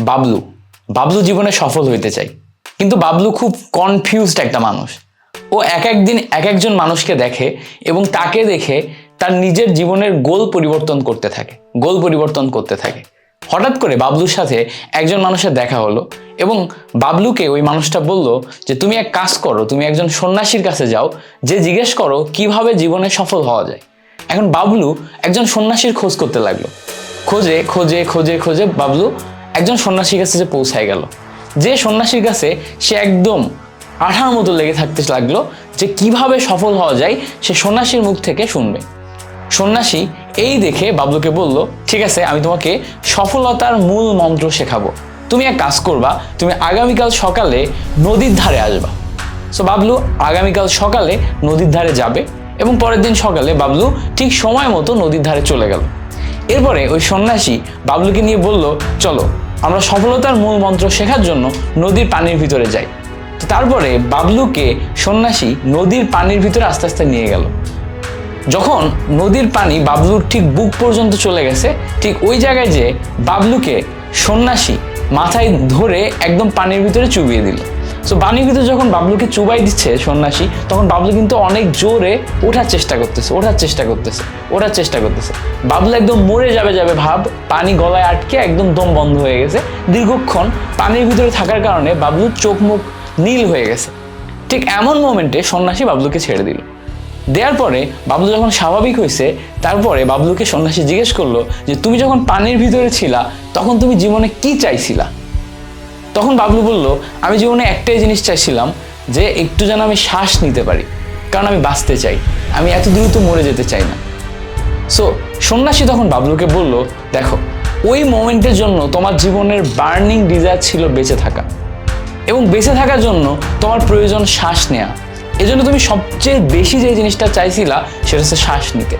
বাবলু। বাবলু জীবনে সফল হইতে চাই। কিন্তু বাবলু খুব কনফিউজড একটা মানুষ। ও এক একদিন এক একজন মানুষকে দেখে এবং তাকে দেখে তার নিজের জীবনের গোল পরিবর্তন করতে থাকে, গোল পরিবর্তন করতে থাকে। হঠাৎ করে বাবলুর সাথে একজন মানুষের দেখা হলো এবং বাবলুকে ওই মানুষটা বলল যে, তুমি এক কাজ করো, তুমি একজন সন্ন্যাসীর কাছে যাও, যে জিজ্ঞেস করো কীভাবে জীবনে সফল হওয়া যায়। এখন বাবলু একজন সন্ন্যাসীর খোঁজ করতে লাগল। খোঁজে খোঁজে খোঁজে খোঁজে বাবলু একজন সন্ন্যাসীর কাছে যে পৌঁছায় গেল। যে সন্ন্যাসীর কাছে সে একদম আঠার মতো লেগে থাকতে লাগল যে কীভাবে সফল হওয়া যায়, সে সন্ন্যাসীর মুখ থেকে শুনবে। সন্ন্যাসী এই দেখে বাবলুকে বলল, ঠিক আছে, আমি তোমাকে সফলতার মূল মন্ত্র শেখাবো। তুমি এক কাজ করবা, তুমি আগামীকাল সকালে নদীর ধারে আসবা। সো বাবলু আগামীকাল সকালে নদীর ধারে যাবে এবং পরের দিন সকালে বাবলু ঠিক সময় মতো নদীর ধারে চলে গেল। এরপরে ওই সন্ন্যাসী বাবলুকে নিয়ে বলল, চলো আমরা সফলতার মূল মন্ত্র শেখার জন্য নদীর পানির ভিতরে যাই। তারপরে বাবলুকে সন্ন্যাসী নদীর পানির ভিতরে আস্তে আস্তে নিয়ে গেল। যখন নদীর পানি বাবলুর ঠিক বুক পর্যন্ত চলে গেছে, ঠিক ওই জায়গায় যে বাবলুকে সন্ন্যাসী মাথায় ধরে একদম পানির ভিতরে চুবিয়ে দিল। সো পানির ভিতরে যখন বাবলুকে চুবাই দিচ্ছে সন্ন্যাসী, তখন বাবলু কিন্তু অনেক জোরে ওঠার চেষ্টা করতেছে, ওঠার চেষ্টা করতেছে, ওঠার চেষ্টা করতেছে। বাবলু একদম মরে যাবে যাবে ভাব, পানি গলায় আটকে একদম দম বন্ধ হয়ে গেছে। দীর্ঘক্ষণ পানির ভিতরে থাকার কারণে বাবলুর চোখ মুখ নীল হয়ে গেছে। ঠিক এমন মোমেন্টে সন্ন্যাসী বাবলুকে ছেড়ে দিল। দেওয়ার পরে বাবলু যখন স্বাভাবিক হয়েছে, তারপরে বাবলুকে সন্ন্যাসী জিজ্ঞেস করল যে, তুমি যখন পানির ভিতরে ছিলা, তখন তুমি জীবনে কি চাইছিলা? তখন বাবলু বলল, আমি জীবনে একটাই জিনিস চাইছিলাম যে একটু যেন আমি শ্বাস নিতে পারি, কারণ আমি বাঁচতে চাই। আমি এত দ্রুত মরে যেতে চাই না। সো সন্ন্যাসী তখন বাবলুকে বলল, দেখো, ওই মোমেন্টের জন্য তোমার জীবনের বার্নিং ডিজায়ার ছিল বেঁচে থাকা এবং বেঁচে থাকার জন্য তোমার প্রয়োজন শ্বাস নেওয়া এজন্য তুমি সবচেয়ে বেশি যে জিনিসটা চাইছিলা সেটা হচ্ছে শ্বাস নিতে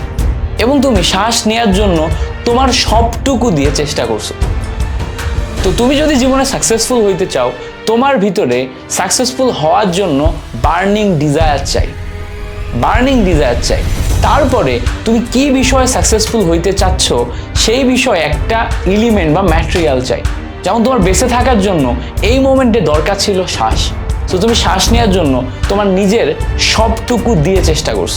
এবং তুমি শ্বাস নেওয়ার জন্য তোমার সবটুকু দিয়ে চেষ্টা করছ। তো তুমি যদি জীবনে সাকসেসফুল হইতে চাও, তোমার ভিতরে সাকসেসফুল হওয়ার জন্য বার্নিং ডিজায়ার চাই। বার্নিং ডিজায়ার চাই। তারপরে তুমি কি বিষয়ে সাকসেসফুল হইতে চাচ্ছ, সেই বিষয়ে একটা এলিমেন্ট বা ম্যাটেরিয়াল চাই। যেমন তোমার বেঁচে থাকার জন্য এই মোমেন্টে দরকার ছিল শ্বাস। তো তুমি শ্বাস নেওয়ার জন্য তোমার নিজের সবটুকু দিয়ে চেষ্টা করছ।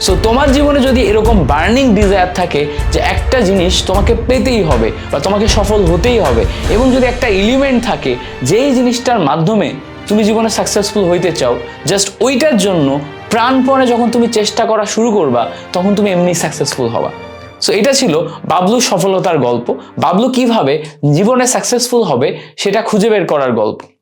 সো তোমার জীবনে যদি এরকম বার্নিং ডিজায়ার থাকে যে একটা জিনিস তোমাকে পেতেই হবে বা তোমাকে সফল হতেই হবে এবং যদি একটা এলিমেন্ট থাকে যেই জিনিসটার মাধ্যমে তুমি জীবনে সাকসেসফুল হইতে চাও জাস্ট ওইটার জন্য প্রাণপণে যখন তুমি চেষ্টা করা শুরু করবা, তখন তুমি এমনি সাকসেসফুল হবা। সো এটা ছিল বাবলু সফলতার গল্প। বাবলু কীভাবে জীবনে সাকসেসফুল হবে, সেটা খুঁজে বের করার গল্প।